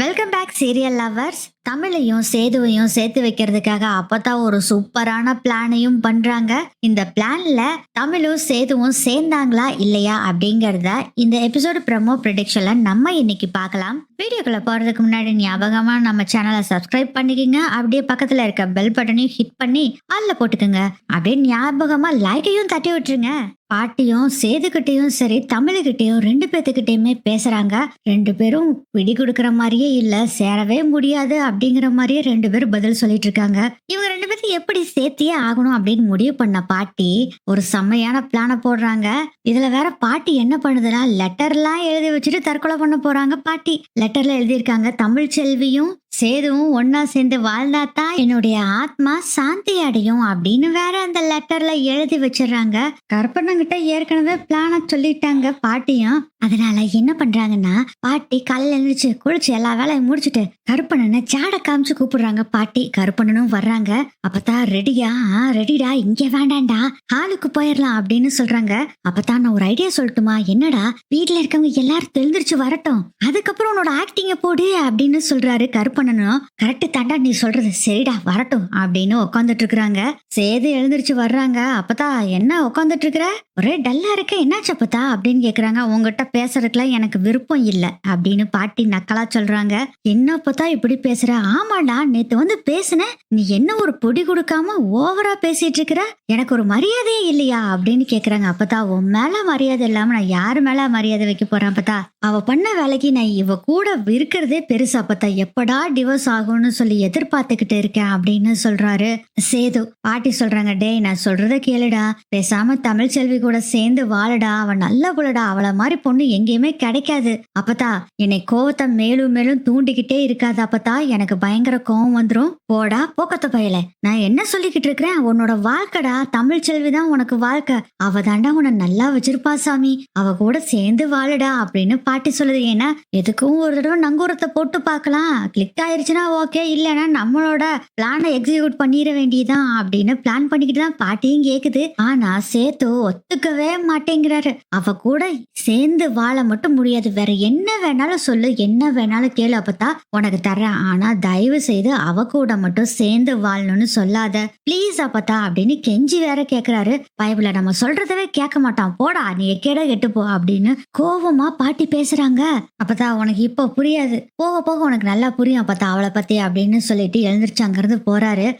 Welcome back serial lovers தமிழையும் சேதுவையும் சேர்த்து வைக்கிறதுக்காக அப்பதான் ஒரு சூப்பரான பிளானையும் பண்றாங்க. இந்த பிளான்ல தமிழும் சேதுவும் சேர்ந்தாங்களா இல்லையா அப்படிங்கறத இந்த எபிசோடு ப்ரமோ ப்ரிடிக்ஷன்ல நம்ம இன்னைக்கு பார்க்கலாம். வீடியோக்குள்ள போறதுக்கு முன்னாடி ஞாபகமா நம்ம சேனலை சப்ஸ்கிரைப் பண்ணிக்கோங்க. அப்படியே பக்கத்துல இருக்க பெல் பட்டனையும் ஹிட் பண்ணி அல்ல போட்டுக்கோங்க. அப்படியே ஞாபகமா லைக்கையும் தட்டி விட்டுருங்க. பாட்டியும் சேதுகிட்டையும் சரி தமிழுக்கிட்டையும் ரெண்டு பேத்துக்கிட்டையுமே பேசுறாங்க. ரெண்டு பேரும் பிடி கொடுக்குற மாதிரியே இல்ல சேரவே முடியாது அப்படிங்கிற மாதிரியே ரெண்டு பேரும் பதில் சொல்லிட்டு இருக்காங்க இவங்க ரெண்டு பேரும் எப்படி சேர்த்தியே ஆகணும் அப்படின்னு முடிவு பண்ண பாட்டி ஒரு செம்மையான பிளான போடுறாங்க. இதுல வேற பாட்டி என்ன பண்ணுதுன்னா லெட்டர்லாம் எழுதி வச்சுட்டு தற்கொலை பண்ண போறாங்க பாட்டி. லெட்டர்ல எழுதியிருக்காங்க தமிழ் செல்வியும் சேதுவும் ஒன்னா சேர்ந்து வாழ்ந்தாதான் என்னுடைய ஆத்மா சாந்தி அடையும் அப்படின்னு வேற அந்த லெட்டர்ல எழுதி வச்சிடறாங்க. கற்பனங்கிட்ட ஏற்கனவே பிளான சொல்லிட்டாங்க பாட்டியும். அதனால என்ன பண்றாங்கன்னா பாட்டி காலையில எழுந்திரிச்சு குளிச்சு எல்லா வேலையும் முடிச்சுட்டு கருப்பண்ணனை சாட காமிச்சு கூப்பிடுறாங்க பாட்டி. கருப்பண்ணனும் வர்றாங்க. அப்பதான் ரெடியா? ரெடிடா? இங்க வேண்டாம்டா ஹாலுக்கு போயிடலாம் அப்படின்னு சொல்றாங்க. அப்பதான் நான் ஒரு ஐடியா சொல்லட்டுமா? என்னடா? வீட்ல இருக்கவங்க எல்லாரும் தெரிஞ்சிருச்சு வரட்டும். அதுக்கப்புறம் உன்னோட ஆக்டிங்க போடு அப்படின்னு சொல்றாரு கருப்பண்ணனும் கரெக்டு தாண்டா நீ சொல்றது சரிடா வரட்டும் அப்படின்னு உட்காந்துட்டு இருக்கிறாங்க சேது எழுந்திருச்சு வர்றாங்க. அப்பதா என்ன உட்காந்துட்டு இருக்கிற ஒரே டல்லா இருக்க என்னாச்சு அப்பதா அப்படின்னு கேக்குறாங்க. உங்ககிட்ட பேசுறதுக்குலாம் எனக்கு விருப்பம் இல்ல அப்படின்னு பாட்டி நக்கலா சொல்றாங்க. என்ன அப்பதா இப்படி பேசுற? ஆமாடா நேத்து வந்து பேசுன. நீ என்ன ஒரு பொடி கொடுக்காம ஓவரா பேசிட்டு இருக்கிற எனக்கு ஒரு மரியாதையே இல்லையா? அப்படின்னு கேக்குறாங்க. அப்பதா உன் மேல மரியாதை இல்லாம நான் யாரு மேல மரியாதை வைக்க போறேன் அப்பதா அவ பண்ண வேலைக்கு நான் இவ கூட இருக்கிறதே பெருசா அப்பதா எப்படா டிவோர்ஸ் ஆகும்னு சொல்லி எதிர்பார்த்துக்கிட்டு இருக்கேன் அப்படின்னு சொல்றாரு சேது. பாட்டி சொல்றாங்க டேய் நான் சொல்றத கேளுடா. பேசாம தமிழ் செல்வி கூட சேர்ந்து வாழடா. அவன் நல்ல புலடா அவள மாதிரி பொண்ணு எங்கேயுமே கிடைக்காது. அப்பதா என்னை கோவத்தை மேலும் மேலும் தூண்டிக்கிட்டே இருக்காது அப்பதா எனக்கு பயங்கர கோவம் வந்துடும் போடா போக்கத்த பயல. நான் என்ன சொல்லிக்கிட்டு இருக்கிறேன்? உன்னோட வாழ்க்கைடா. தமிழ் செல்வி தான் உனக்கு வாழ்க்கை. அவ தாண்டா உன்னை நல்லா வச்சிருப்பா சாமி. அவ கூட சேர்ந்து வாழடா அப்படின்னு பாட்டி சொல்லுது. ஏன்னா எதுக்கும் ஒரு தடவை நங்கூரத்தை போட்டு பார்க்கலாம். கிளிக் ஆயிருச்சுன்னா ஓகே இல்லைன்னா நம்மளோட பிளானை எக்ஸிக்யூட் பண்ணிட வேண்டியதான் அப்படின்னு பிளான் பண்ணிக்கிட்டு தான் பாட்டியும் கேக்குது. ஆனா சேத்து ஒத்துக்கவே மாட்டேங்கிறாரு. அவ கூட சேர்ந்து வாழ மட்டும் முடியாது. வேற என்ன வேணாலும் சொல்லு என்ன வேணாலும் கேளு அப்பத்தா உனக்கு தரேன் ஆனா தயவு செய்து அவ கூட மட்டும் சேர்ந்து வாழணும்னு சொல்லாத. ப்ளீஸ் அப்பத்தா அப்படின்னு கெஞ்சி வேற கேக்குறாரு. பைபிள நம்ம சொல்றதவே கேட்க மாட்டான் போடா நீ கேட கெட்டு போ அப்படின்னு கோவமா பாட்டி பேசுறாங்க. அப்பதா உனக்கு இப்போ புரியாது. போக போக உனக்கு நல்லா புரியும். அப்பத்தா அவளை பத்தி அப்படின்னு சொல்லிட்டு எழுந்திருச்சு அங்கிருந்து போறாரு.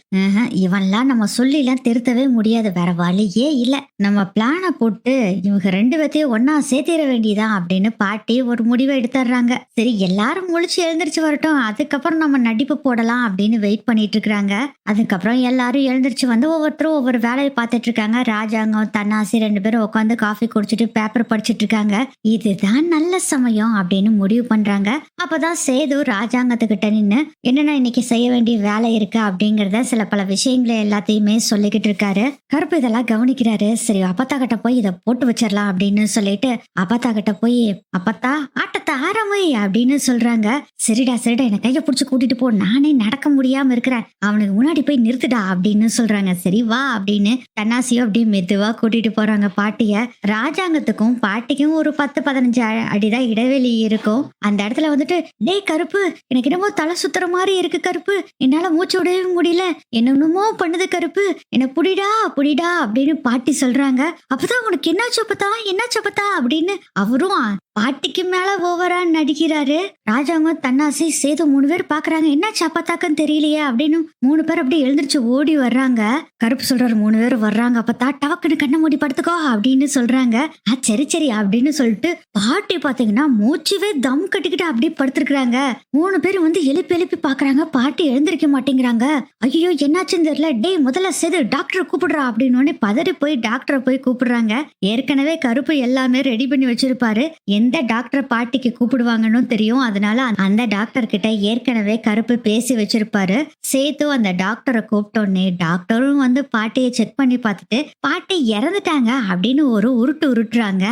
இவன்லாம் நம்ம சொல்லிலாம் திருத்தவே முடியாது. வேற வழியே இல்ல. நம்ம பிளானை போட்டு இவங்க ரெண்டு பேத்தையும் ஒன்னா சேர்த்திட வேண்டியதான் அப்படின்னு பாட்டி ஒரு முடிவை எடுத்துடுறாங்க. சரி எல்லாரும் முழிச்சு எழுந்திரிச்சு வரட்டும். அதுக்கப்புறம் நம்ம நடிப்பு போடலாம் அப்படின்னு வெயிட் பண்ணிட்டு இருக்கிறாங்க. அதுக்கப்புறம் எல்லாரும் எழுந்திரிச்சு வந்து ஒவ்வொருத்தரும் ஒவ்வொரு வேலையை பார்த்துட்டு இருக்காங்க. ராஜாங்கம் தன்னாசி ரெண்டு பேரும் உட்காந்து காஃபி குடிச்சிட்டு பேப்பர் படிச்சிட்டு இருக்காங்க. இதுதான் நல்ல சமயம் அப்படின்னு முடிவு பண்றாங்க. அப்பதான் சேது ராஜாங்கத்துக்கிட்ட என்ன என்னென்ன இன்னைக்கு செய்ய வேண்டிய வேலை இருக்கு? அப்படிங்கறத சில பல விஷயங்களை எல்லாத்தையுமே சொல்லிக்கிட்டு இருக்காரு. கருப்பு இதெல்லாம் கவனிக்கிறாரு. சரி அப்பத்தா கிட்ட போய் இதை போட்டு வச்சிடலாம் அப்படின்னு சொல்லிட்டு அப்பத்தா கிட்ட போய் அப்பத்தா ஆட்டத்தை ஆரம்பி அப்படின்னு சொல்றாங்க. சரிடா சரிடா என்ன கையை பிடிச்சி கூட்டிட்டு போ. நானே நடக்க முடியாம இருக்கிறேன். அவனுக்கு முன்னாடி போய் நிறுத்துடா அப்படின்னு சொல்றாங்க. சரி வா அப்படின்னு தன்னாசியோ அப்படியே மெதுவா கூட்டிட்டு போறாங்க பாட்டிய. ராஜாங்கத்துக்கும் பாட்டிக்கும் ஒரு பத்து பதினஞ்சு அடிதான் இடைவெளி இருக்கும். அந்த இடத்துல வந்துட்டு டேய் கருப்பு எனக்கு என்னமோ தலை சுத்துற மாதிரி இருக்கு கருப்பு. என்னால மூச்சு விடவே முடியல. என்னென்னமோ பண்ணுது கருப்பு. என்ன புடிடா புடிடா அப்படின்னு பாட்டி சொல்றாங்க. அப்பதான் உனக்கு என்னாச்சு அப்பதா என்னாச்சு அப்பதா அப்படின்னு அவரும் பாட்டிக்கு மேல ஓவரா நடிக்கிறாரு. ராஜாங்க தன்னாசி சேது மூணு பேர் பாக்குறாங்க. என்ன அப்பத்தாக்குன்னு தெரியலையே அப்படின்னு மூணு பேர் அப்படியே எழுந்திரிச்சு ஓடி வர்றாங்க. கருப்பு சொல்றாரு மூணு பேர் வர்றாங்க. அப்பத்தா டவக்குன்னு கண்ணை மூடி படுத்துக்கோ அப்படின்னு சொல்றாங்க. ஆ சரி சரி அப்படின்னு சொல்லிட்டு பாட்டி பாத்தீங்கன்னா மூச்சுவே தம் கட்டிக்கிட்டு அப்படியே படுத்திருக்கிறாங்க. மூணு பேர் வந்து எழுப்பி எழுப்பி பாக்குறாங்க. பாட்டி எழுந்திருக்க மாட்டேங்கிறாங்க. ஐயோ என்னாச்சுன்னு தெரியல. டேய் முதல்ல சேது டாக்டரை கூப்பிடுறா அப்படின்னு உடனே பதறி போய் டாக்டரை போய் கூப்பிடுறாங்க. ஏற்கனவே கருப்பு எல்லாமே ரெடி பண்ணி வச்சிருப்பாரு. எந்த டாக்டர் பாட்டிக்கு கூப்பிடுவாங்கன்னு தெரியும். அதனால அந்த டாக்டர் கிட்ட ஏற்கனவே கருப்பு பேசி வச்சிருப்பாரு. சேத்து அந்த டாக்டரை கூப்பிட்டோன்னே டாக்டரும் வந்து பாட்டியை செக் பண்ணி பார்த்துட்டு பாட்டி இறந்துட்டாங்க அப்படின்னு ஒரு உருட்டு உருட்டுறாங்க.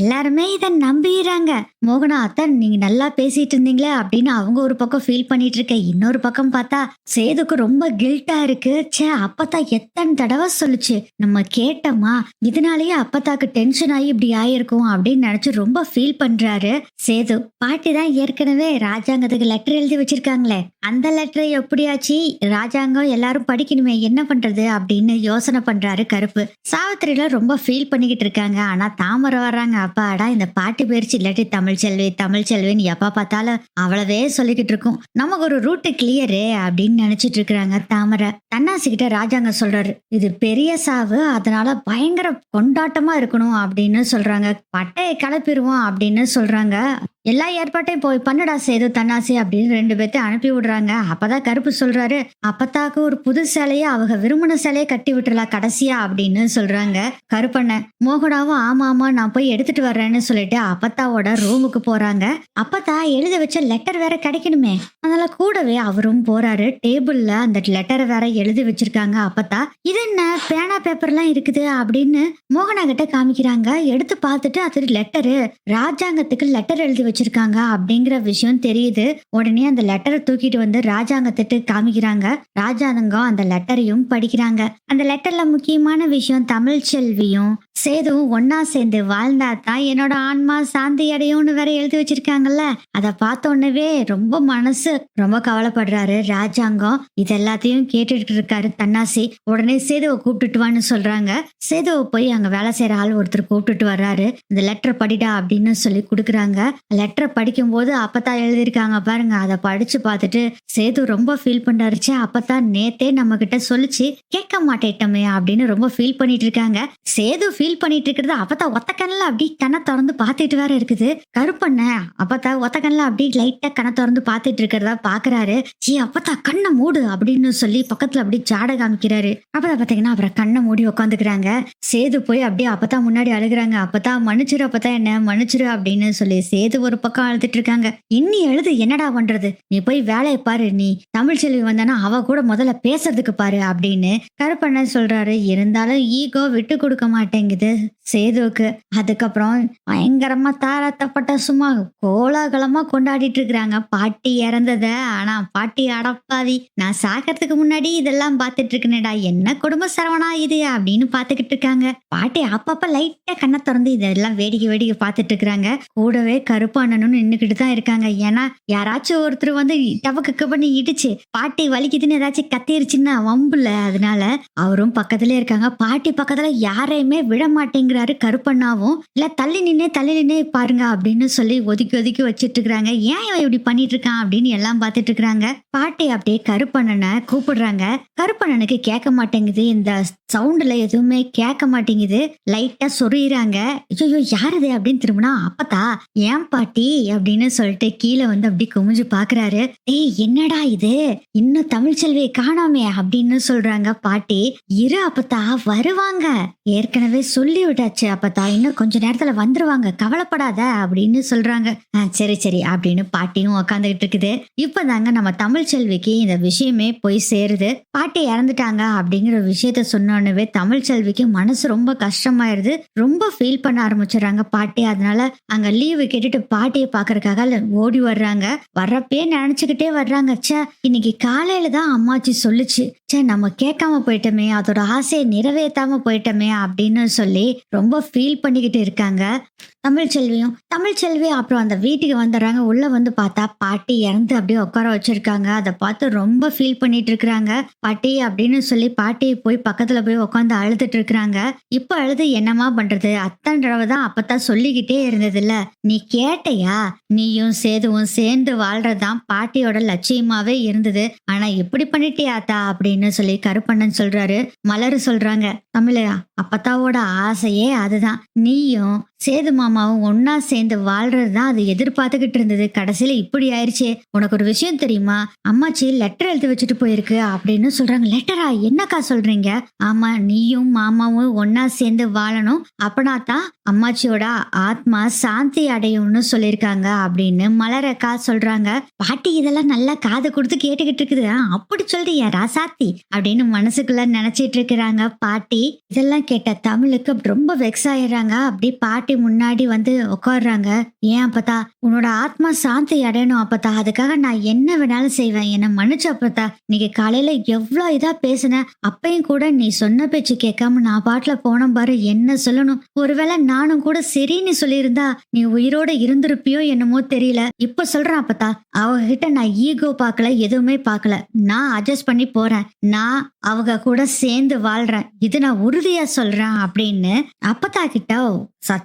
எல்லாருமே இதை நம்பிடுறாங்க மோகனா நீங்க நல்லா பேசிட்டு இருந்தீங்களே அப்படின்னு அவங்க ஒரு பக்கம் ஃபீல் பண்ணிட்டு இருக்க இன்னொரு பக்கம் பார்த்தா சேதுக்கு ரொம்ப கில்ட்டா இருக்கு. ச்சே அப்பத்தா எத்தனை தடவை சொல்லுச்சு? நம்ம கேட்டோமா? இதனாலேயே அப்பத்தாக்கு டென்ஷன் ஆகி இப்படி ஆயிருக்கும் அப்படின்னு நினைச்சு ரொம்ப ஃபீல் ஃபீல் பண்றாரு. சேது பாட்டி தான் ஏற்கனவே ராஜாங்கத்துக்கு லெட்டர் எழுதி வச்சிருக்காங்களே. அந்த லெட்டரை எப்படியாச்சு ராஜாங்கம் எல்லாரும் படிக்கணுமே என்ன பண்றது அப்படின்னு யோசனை பண்றாரு கருப்பு. சாவித்திரியில ரொம்ப ஃபீல் பண்ணிக்கிட்டு இருக்காங்க. ஆனா தாமரை வர்றாங்க. அப்பாடா இந்த பாட்டு பயிற்சி இல்லாட்டி தமிழ் செல்வி தமிழ் செல்வின்னு எப்ப பார்த்தாலும் அவ்வளவே சொல்லிக்கிட்டு இருக்கும். நமக்கு ஒரு ரூட்டு கிளியரு அப்படின்னு நினைச்சிட்டு இருக்கிறாங்க தாமரை. தன்னாசி கிட்ட ராஜாங்க சொல்றாரு இது பெரிய சாவு. அதனால பயங்கர கொண்டாட்டமா இருக்கணும் அப்படின்னு சொல்றாங்க. பட்டையை கிளப்பிடுவோம் அப்படின்னு சொல்றாங்க எல்லா ஏற்பாட்டையும் போய் பண்ணுடா சேது தன்னாசி அப்படின்னு ரெண்டு பேர்த்தையும் அனுப்பி விடுறாங்க. அப்பதான் கருப்பு சொல்றாரு அப்பத்தாக்கு ஒரு புது சேலையை அவங்க விரும்பின சிலையை கட்டி விட்டுறலாம் கடைசியா அப்படின்னு சொல்றாங்க கருப்பண்ண மோகனாவும் ஆமா ஆமா நான் போய் எடுத்துட்டு வர்றேன்னு சொல்லிட்டு அப்பத்தாவோட ரூமுக்கு போறாங்க. அப்பத்தா எழுத வச்ச லெட்டர் வேற கிடைக்கணுமே. அதனால கூடவே அவரும் போறாரு. டேபிள்ல அந்த லெட்டரை வேற எழுதி வச்சிருக்காங்க அப்பத்தா. இது என்ன? பேனா பேப்பர்லாம் இருக்குது அப்படின்னு மோகனா கிட்ட காமிக்கிறாங்க. எடுத்து பார்த்துட்டு அது லெட்டரு ராஜாங்கத்துக்கு லெட்டர் எழுதி வச்சிருக்காங்க அப்படிங்கிற விஷயம் தெரியுது. உடனே அந்த லெட்டரை தூக்கிட்டு வந்து ராஜாங்கத்திட்டு காமிக்கிறாங்க. ராஜாங்கம் அந்த லெட்டரையும் படிக்கிறாங்க. அந்த லெட்டர்ல முக்கியமான விஷயம் தமிழ் செல்வியும் சேதுவும் ஒன்னா சேர்ந்து வாழ்ந்தா தான் என்னோட ஆன்மா சாந்தி அடையும்னு வேற எழுதி வச்சிருக்காங்கல்ல. அத பார்த்த உடனே ரொம்ப மனசு ரொம்ப கவலைப்படுறாரு ராஜாங்கம் இது எல்லாத்தையும் கேட்டுட்டு இருக்காரு தன்னாசி. உடனே சேதுவை கூப்பிட்டுட்டு வான்னு சொல்றாங்க. சேதுவை போய் அங்க வேலை செய்யற ஆள் ஒருத்தர் கூப்பிட்டுட்டு வர்றாரு. இந்த லெட்டர் படிடா அப்படின்னு சொல்லி கொடுக்குறாங்க. லெட்டரை படிக்கும்போது அப்பதான் எழுதியிருக்காங்க. பாருங்க அதை படிச்சு பார்த்துட்டு சேது ரொம்ப ஃபீல் பண்ணாருச்சு அப்பதான் நேத்தே நம்ம கிட்ட சொல்லிச்சு கேட்க மாட்டேட்டமே அப்படின்னு ரொம்ப ஃபீல் பண்ணிட்டு இருக்காங்க. சேது ஃபீல் பண்ணிட்டு இருக்கிறது அப்பதான் ஒத்த கண்ணில் அப்படி கண்ணை திறந்து பார்த்துட்டு வேற இருக்குது. கருப்பண்ண அப்பத்தா ஒத்த கண்ணில் அப்படி லைட்டா கண்ணை திறந்து பார்த்துட்டு இருக்கிறதா பாக்குறாரு. ஏ அப்பத்தா கண்ணை மூடு அப்படின்னு சொல்லி பக்கத்துல அப்படி ஜாட காமிக்கிறாரு. அப்பதான் பாத்தீங்கன்னா அப்புறம் கண்ணை மூடி உட்காந்துக்கிறாங்க சேது போய் அப்படியே அப்பதான் முன்னாடி அழுகுறாங்க. அப்பதான் மன்னிச்சிரு அப்பதான் என்ன மன்னிச்சிரு அப்படின்னு சொல்லி சேது ஒரு பக்கம் அழுதுட்டு இருக்காங்க. இன்னி எழுது என்னடா பண்றது? நீ போய் வேலையை பாரு நீ தமிழ் செல்வி வந்தானா அவ கூட முதல்ல பேசுறதுக்கு பாரு அப்படின்னு கருப்பண்ணன் சொல்றாரு. இருந்தாலும் ஈகோ விட்டு கொடுக்க மாட்டேங்குது. சேதுவுக்கு. அதுக்கப்புறம் பயங்கரமா தாராத்தப்பட்ட சும்மா கோலாகலமா கொண்டாடிட்டு இருக்கிறாங்க பாட்டி இறந்தத. ஆனா பாட்டி அடப்பாவி. நான் சாகிறதுக்கு முன்னாடி இதெல்லாம் பார்த்துட்டு இருக்கேனேடா என்ன குடும்ப சரவணா இது அப்படின்னு பாத்துக்கிட்டு இருக்காங்க பாட்டி அப்பப்ப லைட்டா கண்ணை திறந்து இதெல்லாம் வேடிக்கை வேடிக்கை பார்த்துட்டு இருக்கிறாங்க கூடவே கருப்பு அண்ணனும் நின்னுக்கிட்டு தான் இருக்காங்க. ஏன்னா யாராச்சும் ஒருத்தர் வந்து டபக்கு பண்ணி இடிச்சு பாட்டி வலிக்குதுன்னு ஏதாச்சும் கத்திருச்சுன்னா வம்புல. அதனால அவரும் பக்கத்துல இருக்காங்க. பாட்டி பக்கத்துல யாரையுமே விட மாட்டேங்கிறாரு கருப்பண்ணாவும். இல்ல தள்ளி நின்னே தள்ளி நின்னே பாருங்க அப்படின்னு சொல்லி ஒதுக்கி ஒதுக்கி வச்சிட்டு இருக்காங்க ஏன் இவன் இப்படி பண்ணிட்டு இருக்கான் அப்படின்னு எல்லாம் பார்த்துட்டு இருக்காங்க பாட்டி அப்படியே கருப்பண்ணனை கூப்பிடுறாங்க. கருப்பண்ணனுக்கு கேட்க மாட்டேங்குது. இந்த சவுண்டுல எதுவுமே கேட்க மாட்டேங்குது. லைட்டா சொறியிறாங்க ஐயோ யாருது அப்படின்னு திரும்பினா அப்பதா ஏன் பாட்டி? அப்படின்னு சொல்லிட்டு கீழே வந்து அப்படி குமிஞ்சு பாக்குறாரு. ஏய் என்னடா இது? இன்னும் தமிழ் செல்வியை காணாமே அப்படின்னு சொல்றாங்க பாட்டி. இரு அப்பத்தா வருவாங்க. ஏற்கனவே சொல்லி விட்டாச்சு அப்பத்தா இன்னும் கொஞ்ச நேரத்துல வந்துருவாங்க. கவலைப்படாத அப்படின்னு சொல்றாங்க. சரி சரி அப்படின்னு பாட்டியும் உக்காந்துகிட்டு இருக்குது. இப்பதாங்க நம்ம தமிழ் செல்விக்கு இந்த விஷயமே போய் சேருது. பாட்டி இறந்துட்டாங்க அப்படிங்கிற விஷயத்த சொன்னோன்னே தமிழ் செல்விக்கு மனசு ரொம்ப கஷ்டமாயிருது. ரொம்ப ஃபீல் பண்ண ஆரம்பிச்சிடுறாங்க பாட்டி. அதனால அங்க லீவு கேட்டுட்டு பாட்டியை பாக்குறதுக்காக ஓடி வர்றாங்க. வர்றப்பே நினைச்சுக்கிட்டே வர்றாங்க. ச்சே இன்னைக்கு காலையில தான் அம்மாச்சி சொல்லுச்சு. ச்சே நம்ம கேட்காம போயிட்டோமே. அதோட ஆசையை நிறைவேற்றாம போயிட்டோமே அப்படின்னு சொல்லி ரொம்ப ஃபீல் பண்ணிக்கிட்டு இருக்காங்க. தமிழ்ச்செல்வியும் தமிழ்ச்செல்வி அப்புறம் அந்த வீட்டுக்கு வந்துடுறாங்க. உள்ள வந்து பார்த்தா பாட்டி இறந்து அப்படியே உட்கார வச்சிருக்காங்க. அதை பார்த்து ரொம்ப ஃபீல் பண்ணிட்டு இருக்கிறாங்க. பாட்டி அப்படின்னு சொல்லி பாட்டி போய் பக்கத்துல போய் உட்காந்து அழுதுட்டு இருக்கிறாங்க. இப்போ அழுது என்னமா பண்றது? அத்தன்றவை தடவை தான் அப்பதான் சொல்லிக்கிட்டே இருந்ததுல்ல. நீ கேட்டையா? நீயும் சேதுவும் சேர்ந்து வாழ்றதுதான் பாட்டியோட லட்சியமாவே இருந்தது. ஆனா இப்படி பண்ணிட்டியாத்தா அப்படின்னு சொல்லி கருப்பண்ணன் சொல்றாரு. மலர் சொல்றாங்க. தமிழா அப்பத்தாவோட ஆசையே அதுதான். நீயும் சேது மாமாவும் ஒன்னா சேர்ந்து வாழ்றதுதான் அது எதிர்பார்த்துக்கிட்டு இருந்தது. கடைசியில இப்படி ஆயிடுச்சு உனக்கு ஒரு விஷயம் தெரியுமா? அம்மாச்சி லெட்டர் எழுதி வச்சுட்டு போயிருக்கு அப்படின்னு சொல்றாங்க. லெட்டரா என்னக்கா சொல்றீங்க? ஆமா நீயும் மாமாவும் ஒன்னா சேர்ந்து வாழணும். அப்பனா தான் அம்மாச்சியோட ஆத்மா சாந்தி அடையும்னு சொல்லியிருக்காங்க அப்படின்னு மலரக்கா சொல்றாங்க. பாட்டி இதெல்லாம் நல்லா காது கொடுத்து கேட்டுக்கிட்டு இருக்குது. அப்படி சொல்றியா ராசாத்தி அப்படின்னு மனசுக்குள்ள நினைச்சிட்டு இருக்கிறாங்க பாட்டி. இதெல்லாம் கேட்ட தமிழுக்கு ரொம்ப வெக்ஸ் ஆயிடுறாங்க. அப்படி பாட்டி பாட்டி முன்னாடி வந்து உட்காடுறாங்க ஏன் அப்பத்தா? உன்னோட ஆத்மா சாந்தி அடையணும் அப்பத்தா. அதுக்காக நான் என்ன வேணாலும் செய்வேன். என்னை மன்னிச்சு அப்பத்தா. இன்னைக்கு காலையில எவ்வளோ இதா பேசினேன் அப்பையும் கூட நீ சொன்ன பேச்சு கேட்காம நான் பாட்டுல போன பாரு. என்ன சொல்லணும்? ஒருவேளை நானும் கூட சரின்னு சொல்லியிருந்தா நீ உயிரோட இருந்திருப்பியோ என்னமோ தெரியல. இப்ப சொல்றேன் அப்பத்தா. அவகிட்ட நான் ஈகோ பார்க்கல எதுவுமே பார்க்கல. நான் அட்ஜஸ்ட் பண்ணி போறேன். நான் அவங்க கூட சேர்ந்து வாழ்றேன். இது நான் உறுதியா சொல்றேன் அப்படின்னு அப்பத்தா கிட்ட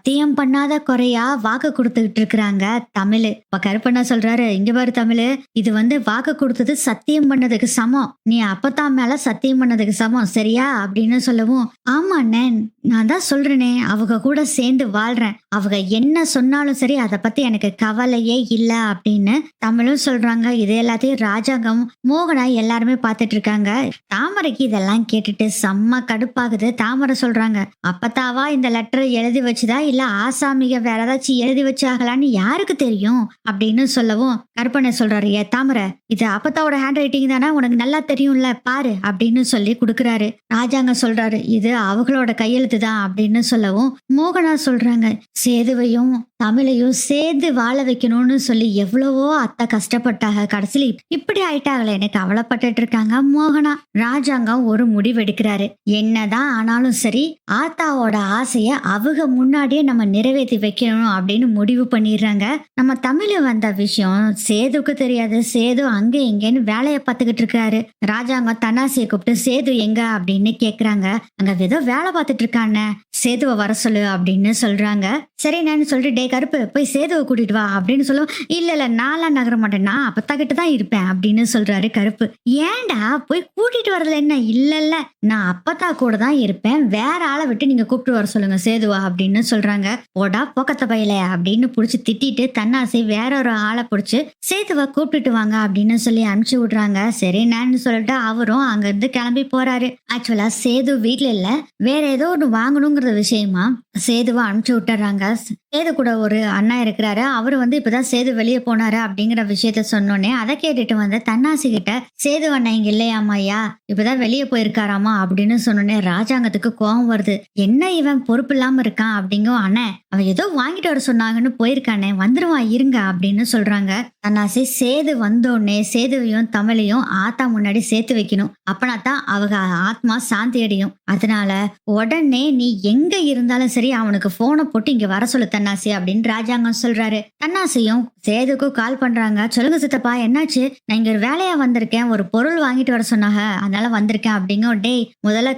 சத்தியம் பண்ணாத குறையா வாக்கு கொடுத்துக்கிட்டு இருக்கிறாங்க தமிழ். இப்ப கருப்பண்ணா சொல்றாரு இங்க பாரு தமிழ் இது வந்து வாக்கு கொடுத்தது சத்தியம் பண்ணதுக்கு சமம். நீ அப்பத்தா மேல சத்தியம் பண்ணதுக்கு சமம் சரியா? அப்படின்னு சொல்லவும் ஆமா அண்ணன் நான் தான் சொல்றேனே அவங்க கூட சேர்ந்து வாழ்றேன். அவங்க என்ன சொன்னாலும் சரி அதை பத்தி எனக்கு கவலையே இல்ல அப்படின்னு தமிழும் சொல்றாங்க. இது எல்லாத்தையும் ராஜாங்கம் மோகனா எல்லாருமே பார்த்துட்டு இருக்காங்க. தாமரைக்கு இதெல்லாம் கேட்டுட்டு செம்ம கடுப்பாகுது. தாமரை சொல்றாங்க அப்பத்தாவா இந்த லெட்டர் எழுதி வச்சுதா இல்ல ஆசாமிக வேற ஏதாச்சும் எழுதி வச்சாகலான்னு யாருக்கு தெரியும்? அப்படின்னு சொல்லவும் கற்பனை சொல்றாரு ஏ தாமரை. இது அப்பத்தாவோட ஹேண்ட் ரைட்டிங் தானே? உனக்கு நல்லா தெரியும்ல பாரு அப்படின்னு சொல்லி கொடுக்குறாரு. ராஜாங்க சொல்றாரு இது அவங்களோட கையெழுத்து தான் அப்படின்னு சொல்லவும் மோகனா சொல்றாங்க சேதுவையும் தமிழையும் சேர்ந்து வாழ வைக்கணும்னு சொல்லி எவ்வளவோ அத்தை கஷ்டப்பட்டாங்க கடைசியில் இப்படி ஆயிட்டாங்களே எனக்கு கவலைப்பட்டுட்டு இருக்காங்க மோகனா. ராஜாங்கம் ஒரு முடிவெடுக்கிறாரு என்னதான் ஆனாலும் சரி ஆத்தாவோட ஆசைய அவங்க முன்னாடியே நம்ம நிறைவேற்றி வைக்கணும் அப்படின்னு முடிவு பண்ணிடுறாங்க. நம்ம தமிழ் வந்த விஷயம் சேதுக்கு தெரியாது. சேது அங்க இங்கேன்னு வேலையை பார்த்துக்கிட்டு இருக்காரு. ராஜாங்க தன்னாசியை கூப்பிட்டு சேது எங்க? அப்படின்னு கேக்குறாங்க. அங்க ஏதோ வேலை பார்த்துட்டு இருக்கானே. சேதுவை வர சொல்லு அப்படின்னு சொல்றாங்க. சரி நான் சொல்லிட்டு டே கருப்பு போய் சேதுவை கூட்டிட்டு வா அப்படின்னு சொல்லுவோம் இல்ல இல்ல நான்லாம் நகர மாட்டேன். நான் அப்பத்தா கிட்ட தான் இருப்பேன் அப்படின்னு சொல்றாரு கருப்பு. ஏன்டா? போய் கூட்டிட்டு வரல என்ன? இல்ல இல்ல. நான் அப்பத்தா கூட தான் இருப்பேன். வேற ஆளை விட்டு நீங்க கூப்பிட்டு வர சொல்லுங்க சேதுவா அப்படின்னு சொல்றாங்க. போடா போக்கத்த பையில அப்படின்னு புடிச்சு திட்டிட்டு தன்னாசை வேற ஒரு ஆளை புடிச்சு சேதுவை கூப்பிட்டுட்டு வாங்க அப்படின்னு சொல்லி அனுப்பிச்சு விடுறாங்க. சரி நான் சொல்லிட்டு அவரும் அங்க இருந்து கிளம்பி போறாரு. ஆக்சுவலா சேது வீட்ல இல்ல. வேற ஏதோ ஒன்று வாங்கணுங்கிற விஷயமா? சேதுவை அனுப்பிச்சு விட்டுறாங்க. சேது கூட ஒரு அண்ணா இருக்கிறாரு. அவரு வந்து இப்பதான் சேது வெளியே போனாரு அப்படிங்கிற விஷயத்த சொன்னோன்னே அதை கேட்டுட்டு வந்து தன்னாசி கிட்ட சேது அண்ணா இங்க இல்லையாமாய்யா இப்பதான் வெளியே போயிருக்காராமா? அப்படின்னு சொன்னோன்னே ராஜாங்கத்துக்கு கோபம் வருது. என்ன இவன் பொறுப்பு இல்லாம இருக்கான்? அப்படிங்கும் அண்ணே அவன் ஏதோ வாங்கிட்டு வர சொன்னாங்கன்னு போயிருக்கானே வந்துருவான் இருங்க அப்படின்னு சொல்றாங்க. தன்னாசி சேது வந்தோடனே சேதுவையும் தமிழையும் ஆத்தா முன்னாடி சேர்த்து வைக்கணும். அப்பனா தான் அவங்க ஆத்மா சாந்தி அடையும். அதனால உடனே நீ எங்க இருந்தாலும் சரி அவனுக்கு போனை போட்டு இங்க வர சொல்லு தன்னாசி அப்படின்னு ராஜாங்கம் சொல்றாரு. தன்னாசியும் சேதுக்கும் கால் பண்றாங்க. சொல்லுங்க சித்தப்பா என்னாச்சு? நான் இங்க ஒரு வேலையா வந்திருக்கேன். ஒரு பொருள் வாங்கிட்டு வர சொன்னாங்க. அதனால வந்திருக்கேன் அப்படிங்க டேய் முதல்ல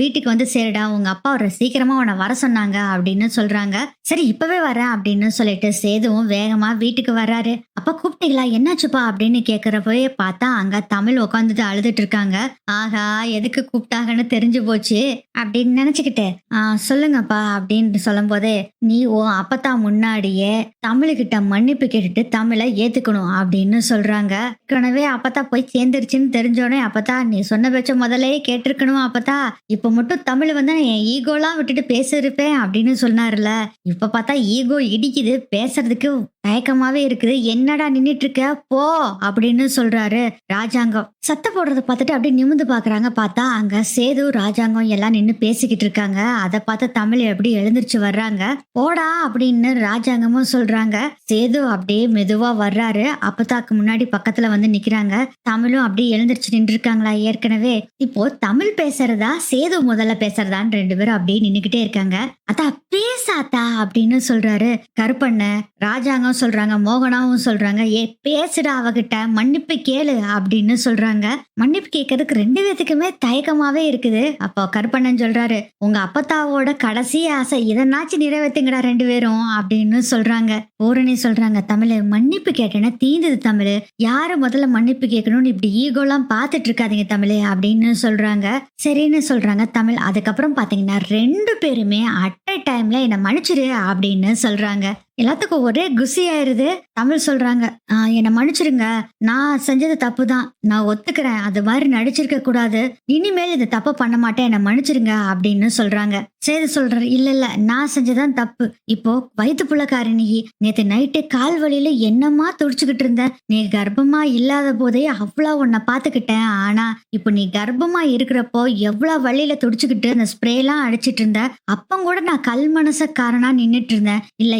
வீட்டுக்கு வந்து சேருடா. உங்க அப்பா ஒரு சீக்கிரமா உன்னை வர சொன்னாங்க அப்படின்னு சொல்றாங்க சரி இப்பவே வரேன் அப்படின்னு சொல்லிட்டு சேதுவும் வேகமா வீட்டுக்கு வர்றாரு. அப்ப கூப்பிட்டீங்களா? என்னாச்சுப்பா அப்படின்னு கேக்குறப்பவே பார்த்தா அங்க தமிழ் உட்காந்துட்டு அழுதுட்டு இருக்காங்க. ஆஹா எதுக்கு கூப்பிட்டாங்கன்னு தெரிஞ்சு போச்சு அப்படின்னு நினைச்சுக்கிட்டு ஆஹ் சொல்லுங்கப்பா அப்படின்னு சொல்லும் போதே நீ ஓ அப்பத்தான் முன்னாடியே தமிழுகிட்ட மன்னிப்பு கேட்டுட்டு தமிழை ஏத்துக்கணும் அப்படின்னு சொல்றாங்க. ஏற்கனவே அப்பதான் போய் சேர்ந்துருச்சுன்னு தெரிஞ்சோடனே அப்பதான் நீ சொன்ன பேச்ச முதல்லே கேட்டிருக்கணும் அப்பதான் இப்ப மட்டும் தமிழ் வந்து என் ஈகோலாம் விட்டுட்டு பேசிருப்பேன் அப்படின்னு சொன்னார்ல இப்ப பார்த்தா ஈகோ இடிக்குது பேசுறதுக்கு தயக்கமாவே இருக்குது. என்னடா நின்னுட்டு இருக்க போ அப்படின்னு சொல்றாரு ராஜாங்கம். சத்த போடுறத பார்த்துட்டு அப்படியே நிமிந்து பாக்குறாங்க பார்த்தா அங்க சேது ராஜாங்கம் எல்லாம் நின்னு பேசிக்கிட்டு இருக்காங்க. அதை பார்த்து தமிழ் எப்படி எழுந்திருச்சு வர்றாங்க. போடா அப்படின்னு ராஜாங்கமும் சொல்றாங்க. சேது அப்படியே மெதுவா வர்றாரு. அப்பதாக்கு முன்னாடி பக்கத்துல வந்து நிக்கிறாங்க. தமிழும் அப்படியே எழுந்திருச்சு நின்று இருக்காங்களா ஏற்கனவே. இப்போ தமிழ் பேசுறதா சேது முதல்ல பேசுறதான்னு ரெண்டு பேரும் அப்படியே நின்னுக்கிட்டே இருக்காங்க. அத்தா பேசாத்தா அப்படின்னு சொல்றாரு கருப்பண்ண. ராஜாங்கம் சொல்றாங்க மோகனாவும் சொல்றாங்க ஏ பேசுடா அவகிட்ட மன்னிப்பு கேளு அப்படின்னு சொல்றாங்க. மன்னிப்பு கேட்கறதுக்கு ரெண்டு பேத்துக்குமே தயக்கமாவே இருக்குது. அப்போ கருப்பண்ணன் சொல்றாரு உங்க அப்பத்தாவோட கடைசி ஆசை இதனாச்சும் நிறைவேத்துங்கடா ரெண்டு பேரும் அப்படின்னு சொல்றாங்க. பூரணி சொல்றாங்க தமிழ் மன்னிப்பு கேட்டேன்னா தீந்தது தமிழ். யாரு முதல்ல மன்னிப்பு கேட்கணும்னு இப்படி ஈகோலாம் பார்த்துட்டு இருக்காதீங்க தமிழ் அப்படின்னு சொல்றாங்க. சரின்னு சொல்றாங்க தமிழ். அதுக்கப்புறம் பாத்தீங்கன்னா ரெண்டு பேருமே அட் அ டைம்ல என்ன மன்னிச்சிரு அப்படின்னு சொல்கிறாங்க எல்லாத்துக்கும் ஒரே குசி ஆயிருது. தமிழ் சொல்றாங்க என்னை மன்னிச்சிருங்க. நான் செஞ்சது தப்பு தான் நான் ஒத்துக்கிறேன். அது மாதிரி நடிச்சிருக்க கூடாது. இனிமேல் இந்த தப்ப பண்ண மாட்டேன். என்னை மன்னிச்சிருங்க அப்படின்னு சொல்றாங்க. சேது சொல்ற இல்ல இல்ல. நான் செஞ்சதான் தப்பு. இப்போ வயிற்று புள்ளக்காரி நேத்து நைட்டு கால் வலியில என்னமா துடிச்சுக்கிட்டு இருந்த? நீ கர்ப்பமா இல்லாத போதே அவ்வளோ உன்னை பாத்துக்கிட்டேன் ஆனா இப்போ நீ கர்ப்பமா இருக்கிறப்போ எவ்வளவு வழியில துடிச்சுக்கிட்டு அந்த ஸ்ப்ரே எல்லாம் அடிச்சிட்டு இருந்த? அப்போ கூட நான் கல் மனசக்காரனா நின்னுட்டு இருந்தேன். இல்ல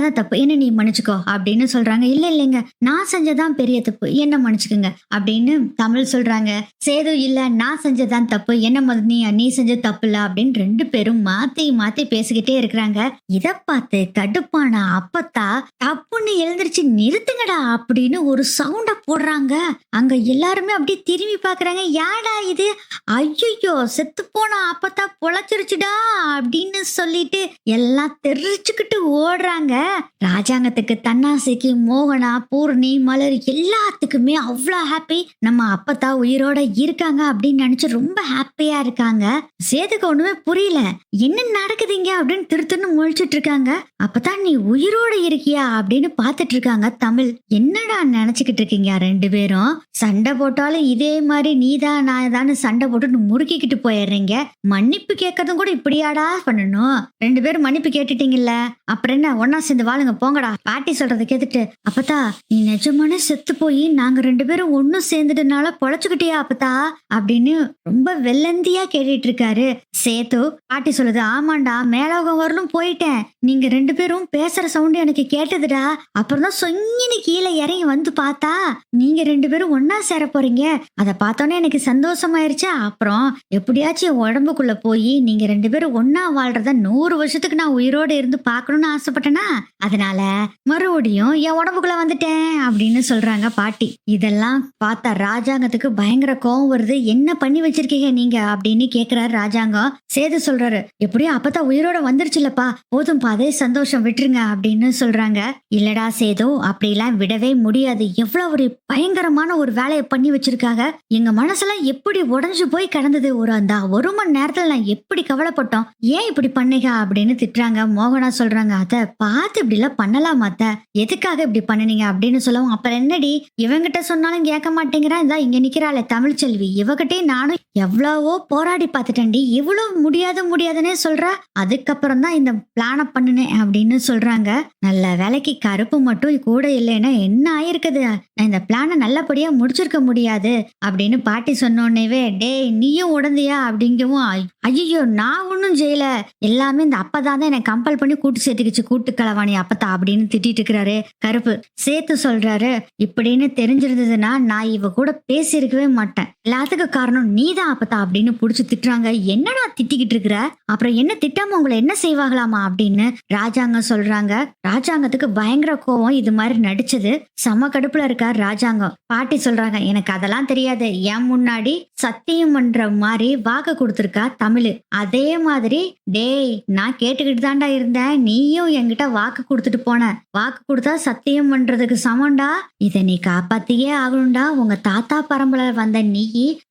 என் தான் தப்பு. என்ன நீ மன்னிச்சுக்கோ அப்படின்னு சொல்றாங்க. இல்ல இல்லைங்க. நான் செஞ்சதான் பெரிய தப்பு. என்ன மன்னிச்சுக்கோங்க? அப்படின்னு தமிழ் சொல்றாங்க. சேது இல்ல நான் செஞ்சதான் தப்பு. என்ன முதல் நீ நீ செஞ்ச தப்பு இல்ல அப்படின்னு ரெண்டு பேரும் மாத்தி மாத்தி பேசிக்கிட்டே இருக்கிறாங்க. இத பார்த்து கடுப்பான அப்பத்தா தப்புன்னு எழுந்திருச்சு நிறுத்துங்கடா அப்படின்னு ஒரு சவுண்ட போடுறாங்க. அங்க எல்லாருமே அப்படியே திரும்பி பாக்குறாங்க யாடா இது? ஐயோ செத்து போன அப்பத்தா பொழைச்சிருச்சுடா அப்படின்னு சொல்லிட்டு எல்லாம் தெரிச்சுக்கிட்டு ஓடுறாங்க. ராஜாங்கத்துக்கு தன்னாசிக்கு மோகனா பூர்ணி மலர் எல்லாத்துக்குமே அவ்வளோ ஹாப்பி நம்ம அப்பத்தா உயிரோட இருக்காங்க அப்படின்னு நினைச்சு ரொம்ப ஹாப்பியா இருக்காங்க. சேதுக்கு ஒண்ணுமே புரியல. என்ன நடக்குதுங்க அப்படின்னு திருத்துன்னு முழிச்சிட்டு இருக்காங்க. அப்பதான் நீ உயிரோட இருக்கியா அப்படின்னு பாத்துட்டு இருக்காங்க தமிழ். என்னடா நினைச்சுக்கிட்டு இருக்கீங்க ரெண்டு பேரும்? சண்டை போட்டாலும் இதே மாதிரி நீதான் நான் தான் சண்டை போட்டு முறுக்கிக்கிட்டு போயிடுறீங்க. மன்னிப்பு கேட்கறதும் கூட இப்படியாடா பண்ணணும். ரெண்டு பேரும் மன்னிப்பு கேட்டுட்டீங்கல்ல. அப்புறம் என்ன ஒன்னா சேர்ந்து வாழுங்க போங்கடா. பாட்டி சொல்றதை கேட்டுட்டு அப்பத்தா நீ நிஜமான செத்து போய் நாங்க ரெண்டு பேரும் ஒன்னும் சேர்ந்துட்டனால பொழைச்சுக்கிட்டியா அப்பத்தா? அப்படின்னு ரொம்ப வெள்ளந்தியா கேட்டுட்டு இருக்காரு சேத்து பாட்டி சொல்லுது ஆமாண்டா மேலோகம் வரலும் போயிட்டேன். நீங்க ரெண்டு பேரும் பேசுற சவுண்ட் எனக்கு கேட்டதுடா. அப்புறம் தான் சொங்கினு கீழே இறங்கி வந்து பார்த்தா நீங்க ரெண்டு பேரும் ஒன்னா சேர போறீங்க. அதை பார்த்தோன்னே எனக்கு சந்தோஷமாயிருச்சு. அப்புறம் எப்படியாச்சும் என் உடம்புக்குள்ள போய் நீங்க ரெண்டு பேரும் ஒன்னா வாழ்றத நூறு வருஷத்துக்கு நான் உயிரோட இருந்து பார்க்கணும்னு ஆசைப்பட்டேனா? அதனால மறுபடியும் என் உடம்புக்குள்ள வந்துட்டேன் அப்படின்னு சொல்றாங்க பாட்டி. இதெல்லாம் பார்த்தா ராஜாங்கத்துக்கு பயங்கர கோவம் வருது. என்ன பண்ணி வச்சிருக்கீங்க நீங்க? அப்படின்னு கேக்குறாரு ராஜாங்கம். சேது சொல்றாரு எப்படியோ அப்பதான் உயிரோட வந்துருச்சுலப்பா போதும் அதே சந்தோஷம் விட்டுருங்க அப்படின்னு சொல்றாங்க. இல்லடா சேது அப்படிலாம் விடவே முடியாது. எவ்வளவு ஒரு பயங்கரமான ஒரு வேலையை பண்ணி வச்சிருக்காங்க. எங்க மனசெல்லாம் எப்படி உடஞ்சு போய் கிடந்தது? ஒரு அந்த ஒரு மணி நேரத்துல நான் எப்படி கவலைப்பட்டோம்? ஏன் இப்படி பண்ணீங்க? அப்படின்னு திட்டுறாங்க. மோகனா சொல்றாங்க அத பார்த்து இப்படி எல்லாம் பண்ணலாம் அத்த? எதுக்காக இப்படி பண்ணுனீங்க அப்படின்னு சொல்லவும் அப்புறம் என்னடி? இவங்கிட்ட சொன்னாலும் கேட்க மாட்டேங்கிறா. இதா இங்க நிக்கிறாளே தமிழ்ச்செல்வி. இவகிட்டே நானும் எவ்வளவோ போராடி பார்த்துட்டேன்டி. இவ்வளவு முடியாது முடியாதுன்னே சொல்றா. அதுக்கப்புறம் தான் இந்த பிளான பண்ணுனேன் அப்படின்னு சொல்றாங்க. நல்ல வேலைக்கு கருப்பு மட்டும் கூட இல்லைன்னா என்ன ஆயிருக்குது? நான் இந்த பிளானை நல்லபடியா முடிச்சிருக்க முடியாது அப்படின்னு பாட்டி சொன்னோன்னேவே டேய் நீயும் உடந்தியா? அப்படிங்கவும் ஐயோ நான் ஒன்றும் செய்யல. எல்லாமே இந்த அப்பதான் தான் என்னை கம்பல் பண்ணி கூட்டு சேர்த்துக்கிச்சு கூட்டு கலவாணி அப்பத்தா அப்படின்னு திட்டிட்டு இருக்கிறாரு கருப்பு சேர்த்து சொல்றாரு. இப்படின்னு தெரிஞ்சிருந்ததுன்னா நான் இவ கூட பேசியிருக்கவே மாட்டேன். எல்லாத்துக்கும் காரணம் நீதான் அப்பத்தா அப்படின்னு புடிச்சு திட்டுறாங்க. என்னடா திட்டிக்கிட்டு இருக்கிற அப்புறம் என்ன திட்டாம உங்களை என்ன செய்வாங்களாமா அப்படின்னு ராஜாங்கம் சொல்றாங்க. ராஜாங்கத்துக்கு பயங்கர கோவம் இது மாதிரி நடிச்சது. செம கடுப்புல இருக்கார் ராஜாங்கம். பாட்டி சொல்றாங்க எனக்கு அதெல்லாம் தெரியாது. என் முன்னாடி சத்தியம் பண்ற மாதிரி வாக்கு கொடுத்துருக்கா தமிழ். அதே மாதிரி டேய் நான் கேட்டுக்கிட்டு தாண்டா இருந்தேன். நீயும் என்கிட்ட வாக்கு வாக்கு கொடுத்துட்டு போன வாக்கு கொடுத்தா சத்தியம் பண்றதுக்கு சமம்டா. இதை நீ காப்பாத்தியே ஆகணும்டா. உங்க தாத்தா பரம்பரை வந்த நீ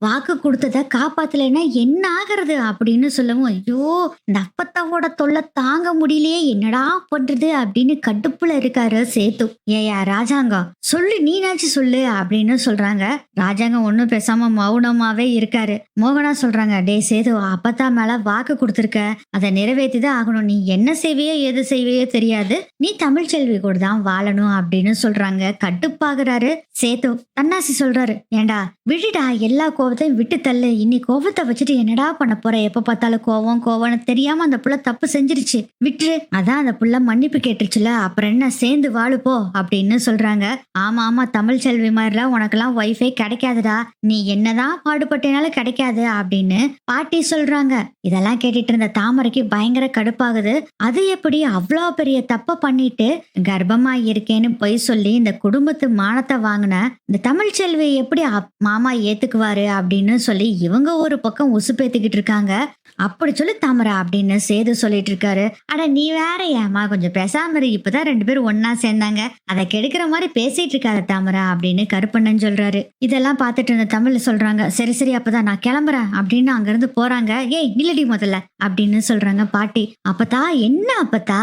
வாக்கு கொடுத்தத காப்பாத்தலைன்னா என்ன ஆகிறது அப்படின்னு சொல்லவும் ஐயோ இந்த அப்பத்தாவோட தொல்லை தாங்க முடியலையே. என்னடா பண்றது அப்படின்னு கடுப்புல இருக்காரு சேத்து. ஏயா ராஜாங்கம் சொல்லு நீனாச்சு சொல்லு அப்படின்னு சொல்றாங்க. ராஜாங்கம் ஒண்ணும் பேசாம மௌனமாவே இருக்காரு. மோகனா சொல்றாங்க டே சேது அப்பத்தா மேல வாக்கு கொடுத்துருக்க. அதை நிறைவேற்றி தான் ஆகணும். நீ என்ன செய்வியோ எது செய்வியோ தெரியாது. நீ தமிழ் செல்வி கூட தான் வாழணும் அப்படின்னு சொல்றாங்க. கட்டுப்பாகிறாரு. சேத்து தன்னாசி சொல்றாரு. ஏண்டா விடுடா எல்லா கோவத்தையும் விட்டு தள்ளு. இனி கோவத்தை வச்சுட்டு என்னடா பண்ண போற? எப்ப பார்த்தாலும் கோவம் கோவம்னு தெரியாம அந்த புள்ள தப்பு செஞ்சிருச்சு. விட்டுரு. அதான் அந்த புள்ள மன்னிப்பு கேட்டுருச்சுல அப்புறம் என்ன? சேர்ந்து வாழுப்போ அப்படின்னு சொல்றாங்க. ஆமா ஆமா தமிழ் செல்வி மாதிரிலாம் உனக்கெல்லாம் ஒய்ஃபை கிடைக்காதுடா. நீ என்னதான் பாடுபட்டனாலும் கிடைக்காது அப்படின்னு பாட்டி சொல்றாங்க. இதெல்லாம் கேட்டுட்டு இருந்த தாமரைக்கு பயங்கர கடுப்பாகுது. அது எப்படி அவ்வளோ பெரிய தப்பு தப்ப பண்ணிட்டு கர்ப்பமா இருக்கேன்னு பொய் சொல்லி இந்த குடும்பத்து மானத்தை வாங்கின இந்த தமிழ் செல்வி எப்படி அப்- மாமா ஏத்துக்குவாரு அப்படின்னு சொல்லி இவங்க ஒரு பக்கம் உசுப்பேத்துக்கிட்டு இருக்காங்க. அப்படி சொல்லு தாமரா அப்படின்னு சேது சொல்லிட்டு இருக்காரு. அட நீ வேற ஏமா கொஞ்சம் பேசாம இரு. இப்பதான் ரெண்டு பேரும் ஒன்னா சேர்ந்தாங்க. அதை கெடுக்கிற மாதிரி பேசிட்டு இருக்காத தாமரா அப்படின்னு கருப்பண்ணன் சொல்றாரு. இதெல்லாம் பார்த்துட்டு இருந்த தமிழ்ல சொல்றாங்க சரி சரி அப்பதான் நான் கிளம்புறேன் அப்படின்னு அங்கிருந்து போறாங்க. ஏய் நில்லடி முதல்ல அப்படின்னு சொல்றாங்க பாட்டி. அப்பதா என்ன அப்பத்தா?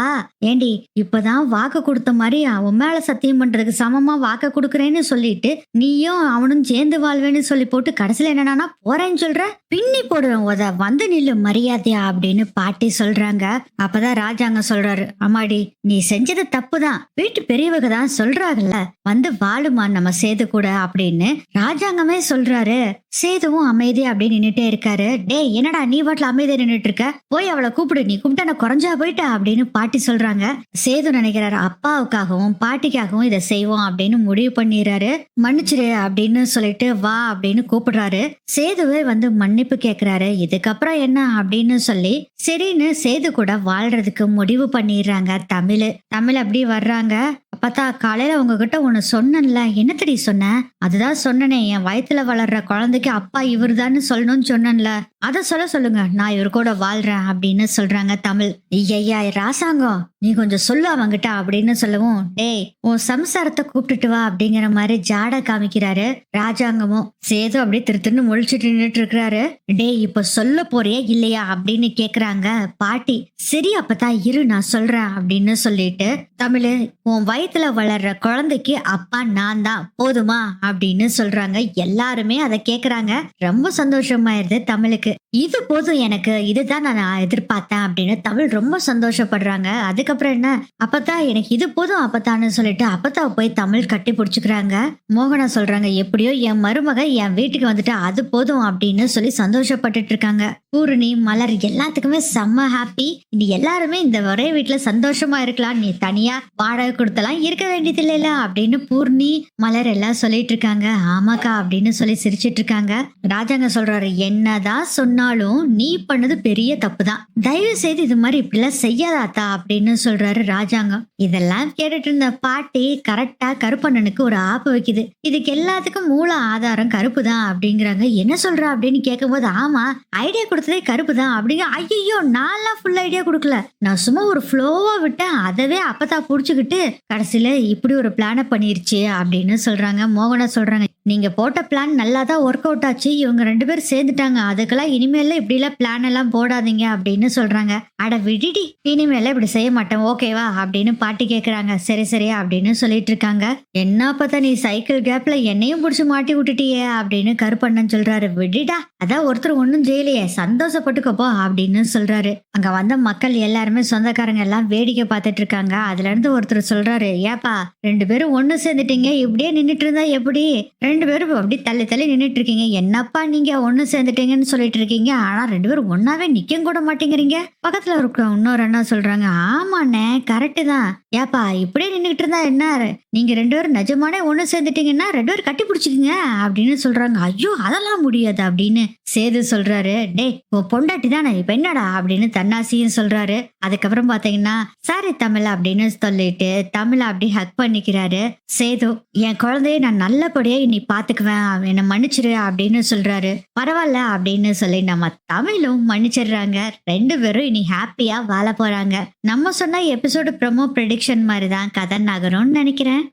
ஏண்டி இப்பதான் வாக்கு கொடுத்த மாதிரி அவன் மேல சத்தியம் பண்றதுக்கு சமமா வாக்கு கொடுக்குறேன்னு சொல்லிட்டு நீயும் அவனும் சேர்ந்து வாழ்வேன்னு சொல்லி போட்டு கடைசியில என்னன்னா போறேன்னு சொல்ற? பின்னி போடுவேன் உத. வந்து நில்லு மரியாதையா அப்படின்னு பாட்டி சொல்றாங்க. அப்பதான் ராஜாங்க சொல்றாரு அம்மாடி நீ செஞ்சது தப்புதான். வீட்டு பெரியவங்க தான் சொல்றாங்கல்ல வந்து வாழுமா நம்ம சேது கூட அப்படின்னு ராஜாங்கமே சொல்றாரு. சேதுவும் அமைதி அப்படின்னு நின்னுட்டே இருக்காரு. டேய் என்னடா நீ வாட்டில் அமைதியா நின்றுட்டு இருக்க போய் அவளை கூப்பிடு நீ கூப்பிட்டா நான் குறைஞ்சா போயிட்டா அப்படின்னு பாட்டி சொல்றாங்க. சேது நினைக்கிறாரு அப்பாவுக்காகவும் பாட்டிக்காகவும் இதை செய்வோம் அப்படின்னு முடிவு பண்ணிடுறாரு. மன்னிச்சிரு அப்படின்னு சொல்லிட்டு வா அப்படின்னு கூப்பிடுறாரு. சேதுவே வந்து மன்னிப்பு கேக்குறாரு. இதுக்கப்புறம் என்ன அப்படின்னு சொல்லி சரின்னு சேது கூட வாழ்றதுக்கு முடிவு பண்ணிடுறாங்க தமிழ். தமிழ் அப்படி வர்றாங்க. அப்பத்தா காலையில உங்ககிட்ட ஒன்னு சொன்னேன்ல. என்னத்தடி சொன்ன? அதுதான் சொன்னனே. என் வயத்துல வளர்ற குழந்தைக்கு அப்பா இவர் இவர்தான்னு சொல்லணும்னு சொன்னேன்ல. அதை சொல்ல சொல்லுங்க. நான் இவர் கூட வாழ்றேன் அப்படின்னு சொல்றாங்க தமிழ். ஐயா ராசாங்கம். நீ கொஞ்சம் சொல்லு அவங்கிட்ட அப்படின்னு சொல்லவும் டேய் உன் சம்சாரத்தை கூப்பிட்டுட்டு வா அப்படிங்கிற மாதிரி ஜாட காமிக்கிறாரு ராஜாங்கமும். சேது அப்படியே திரு திருன்னு முழிச்சிட்டு நின்றுட்டு இருக்கிறாரு. டேய் இப்ப சொல்ல போறியா இல்லையா அப்படின்னு கேக்குறாங்க. பாட்டி சரி அப்பதான் இரு நான் சொல்றேன் அப்படின்னு சொல்லிட்டு தமிழ் உன் வயத்துல வளர்ற குழந்தைக்கு அப்பா நான் தான் போதுமா அப்படின்னு சொல்றாங்க. எல்லாருமே அதை கேக்குறாங்க. ரொம்ப சந்தோஷமாயிருது தமிழுக்கு. இது போதும் எனக்கு இதுதான் நான் எதிர்பார்த்தேன் அப்படின்னு தமிழ் ரொம்ப சந்தோஷப்படுறாங்க. அதுக்கப்புறம் என்ன? அப்பதான் எனக்கு இது போதும் அப்பத்தான்னு சொல்லிட்டு அப்பத்தா போய் தமிழ் கட்டி பிடிச்சுக்கிறாங்க. மோகனா சொல்றாங்க எப்படியோ என் மருமக என் வீட்டுக்கு வந்துட்டு அது போதும் அப்படின்னு சொல்லி சந்தோஷப்பட்டுட்டு இருக்காங்க. பூரணி மலர் எல்லாத்துக்குமே செம்ம ஹாப்பி இனி எல்லாருமே இந்த ஒரே வீட்டுல சந்தோஷமா இருக்கலாம். நீ தனியா வாடகை கொடுத்தலாம் இருக்க வேண்டியது இல்லைல அப்படின்னு பூர்ணி மலர் எல்லாம் சொல்லிட்டு இருக்காங்க. ஆமாக்கா அப்படின்னு சொல்லி சிரிச்சிட்டு இருக்காங்க. ராஜாங்க சொல்றாரு என்னதான் சொன்னாலும் நீ பண்ணது பெரிய தப்பு தான் தயவு செய்து இது மாதிரி இப்படிலாம் செய்யாதாத்தா அப்படின்னு சொல்றாரு ராஜாங்கம் இதெல்லாம் கேட்டுட்டு இருந்த பாட்டி கரெக்டா கருப்பண்ணனுக்கு ஒரு ஆப்பு வைக்குது. இதுக்கு எல்லாத்துக்கும் மூல ஆதாரம் கருப்பு தான் அப்படிங்கிறாங்க. என்ன சொல்ற அப்படின்னு கேட்கும்போது ஆமா ஐடியா கொடுத்ததே கருப்பு தான் அப்படிங்க ஐயோ நான்லாம் ஃபுல் ஐடியா கொடுக்கல. நான் சும்மா ஒரு ஃப்ளோவா விட்டேன். அதவே அப்பதான் புடிச்சுக்கிட்டு கடைசியில இப்படி ஒரு பிளான பண்ணிருச்சு அப்படின்னு சொல்றாங்க. மோகனா சொல்றாங்க நீங்க போட்ட பிளான் நல்லா தான் ஒர்க் அவுட் ஆச்சு. இவங்க ரெண்டு பேரும் சேர்ந்துட்டாங்க. அதுக்கெல்லாம் இனிமேல இப்படி எல்லாம் பிளான் எல்லாம் போடாதீங்க அப்படின்னு சொல்றாங்க. அட விடிடி. இனிமேல இப்படி செய்ய மாட்டேன். ஓகேவா அப்படின்னு பாட்டி கேக்குறாங்க. சரி சரியா? அப்படின்னு சொல்லிட்டு இருக்காங்க. என்ன பார்த்தா நீ சைக்கிள் கேப்ல என்னையும் புடிச்சு மாட்டி விட்டுட்டியே அப்படின்னு கருப்பண்ணன் சொல்றாரு. விடிடா. அதான் ஒருத்தர் ஒன்றும் செய்யலையே. சந்தோஷப்பட்டுக்கப்போ அப்படின்னு சொல்றாரு. அங்க வந்த மக்கள் எல்லாருமே சொந்தக்காரங்க எல்லாம் வேடிக்கை பார்த்துட்டு இருக்காங்க. அதுல இருந்து ஒருத்தர் சொல்றாரு ஏப்பா ரெண்டு பேரும் ஒன்று சேர்ந்துட்டீங்க. இப்படியே நின்னுட்டு இருந்தா எப்படி? ரெண்டு ரெண்டு பேரும் அப்படி தள்ளி தள்ளி நின்னுட்டு இருக்கீங்க என்னப்பா நீங்க ஒண்ணு சேர்ந்துட்டீங்கன்னு சொல்லிட்டு இருக்கீங்க ஆனா ரெண்டு பேரும் ஒன்னாவே நிக்க கூட மாட்டேங்கிறீங்க. பக்கத்துல இருக்க இன்னொரு அண்ணா சொல்றாங்க ஆமாண்ணே கரெக்டு தான். ஏப்பா இப்படியே நின்னுகிட்டு இருந்தா என்ன? நீங்க ரெண்டு பேரும் நிஜமானே ஒண்ணு சேர்ந்துட்டீங்கன்னா ரெண்டு பேரும் கட்டி பிடிச்சிக்கங்க அப்படின்னு சொல்றாங்க. ஐயோ அதெல்லாம் முடியாது அப்படின்னு சேது சொல்றாரு. டேய் உன் பொண்டாட்டி தானே இப்ப என்னடா? அப்படின்னு தன்னாசியும் சொல்றாரு. அதுக்கப்புறம் பாத்தீங்கன்னா சாரி தமிழ் அப்படின்னு சொல்லிட்டு தமிழ் அப்படி ஹக் பண்ணிக்கிறாரு. சேது என் குழந்தைய நான் நல்லபடியா இனி பாத்துக்குவேன் அவன் என்னை மன்னிச்சிரு அப்படின்னு சொல்றாரு. பரவாயில்ல அப்படின்னு சொல்லி நம்ம தமிழும் மன்னிச்சிடுறாங்க. ரெண்டு பேரும் இனி ஹாப்பியா வாழ போறாங்க. நம்ம சொன்ன எபிசோடு ப்ரொமோ ப்ரெடிக்ஷன் மாதிரி தான் கதை நகரும்னு நினைக்கிறேன்.